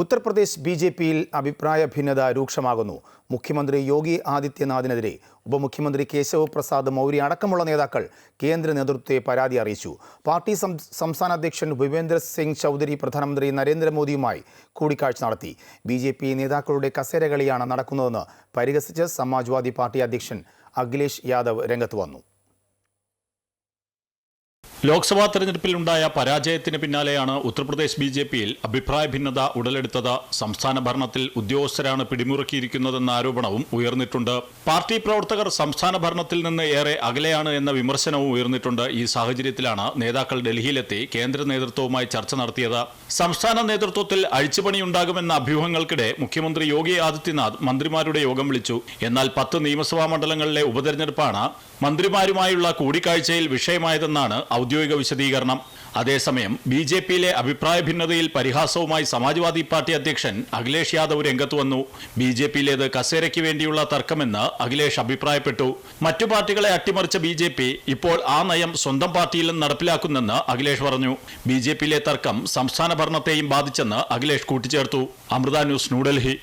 Uttar Pradesh B J പിയിൽ അഭിപ്രായ ഭിന്നത രൂക്ഷമാകുന്നു. മുഖ്യമന്ത്രി യോഗി ആദിത്യനാഥിനെതിരെ ഉപമുഖ്യമന്ത്രി കേശവ് പ്രസാദ് മൗര്യ അടക്കമുള്ള നേതാക്കൾ കേന്ദ്ര നേതൃത്വത്തെ പരാതി അറിയിച്ചു. പാർട്ടി സംസ്ഥാന അധ്യക്ഷൻ ഭൂപേന്ദ്ര സിംഗ് ചൗധരി പ്രധാനമന്ത്രി നരേന്ദ്രമോദിയുമായി കൂടിക്കാഴ്ച നടത്തി. ബി ജെ പി നേതാക്കളുടെ കസേരകളിയാണ് നടക്കുന്നതെന്ന് പരിഹസിച്ച് സമാജ്വാദി പാർട്ടി അധ്യക്ഷൻ അഖിലേഷ് യാദവ് രംഗത്ത് വന്നു. ലോക്സഭാ തെരഞ്ഞെടുപ്പിലുണ്ടായ പരാജയത്തിന് പിന്നാലെയാണ് ഉത്തർപ്രദേശ് ബി ജെ പിയിൽ അഭിപ്രായ ഭിന്നത ഉടലെടുത്തത്. സംസ്ഥാന ഭരണത്തിൽ ഉദ്യോഗസ്ഥരാണ് പിടിമുറുക്കിയിരിക്കുന്നതെന്ന ആരോപണവും ഉയർന്നിട്ടുണ്ട്. പാർട്ടി പ്രവർത്തകർ സംസ്ഥാന ഭരണത്തിൽ നിന്ന് ഏറെ അകലെയാണ് എന്ന വിമർശനവും ഉയർന്നിട്ടുണ്ട്. ഈ സാഹചര്യത്തിലാണ് നേതാക്കൾ ഡൽഹിയിലെത്തി കേന്ദ്ര നേതൃത്വവുമായി ചർച്ച നടത്തിയത്. സംസ്ഥാന നേതൃത്വത്തിൽ അഴിച്ചുപണിയുണ്ടാകുമെന്ന അഭ്യൂഹങ്ങൾക്കിടെ മുഖ്യമന്ത്രി യോഗി ആദിത്യനാഥ് മന്ത്രിമാരുടെ യോഗം വിളിച്ചു. എന്നാൽ പത്ത് നിയമസഭാ മണ്ഡലങ്ങളിലെ ഉപതെരഞ്ഞെടുപ്പാണ് മന്ത്രിമാരുമായുള്ള കൂടിക്കാഴ്ചയിൽ വിഷയമായതെന്നാണ് ഔദ്യോഗിക വിശദീകരണം. അതേസമയം ബി ജെ പിയിലെ അഭിപ്രായ ഭിന്നതയിൽ പരിഹാസവുമായി സമാജ്വാദി പാർട്ടി അധ്യക്ഷൻ അഖിലേഷ് യാദവ് രംഗത്ത് വന്നു. ബി ജെ പിയിലേത് കസേരയ്ക്ക് വേണ്ടിയുള്ള തർക്കമെന്ന് അഖിലേഷ് അഭിപ്രായപ്പെട്ടു. മറ്റു പാർട്ടികളെ അട്ടിമറിച്ച ബി ജെ പി ഇപ്പോൾ ആ നയം സ്വന്തം പാർട്ടിയിലും നടപ്പിലാക്കുന്നെന്ന് അഖിലേഷ് പറഞ്ഞു. ബി ജെ പിയിലെ തർക്കം സംസ്ഥാന ഭരണത്തെയും ബാധിച്ചെന്ന് അഖിലേഷ് കൂട്ടിച്ചേർത്തു. അമൃത ന്യൂസ് ന്യൂഡൽഹി.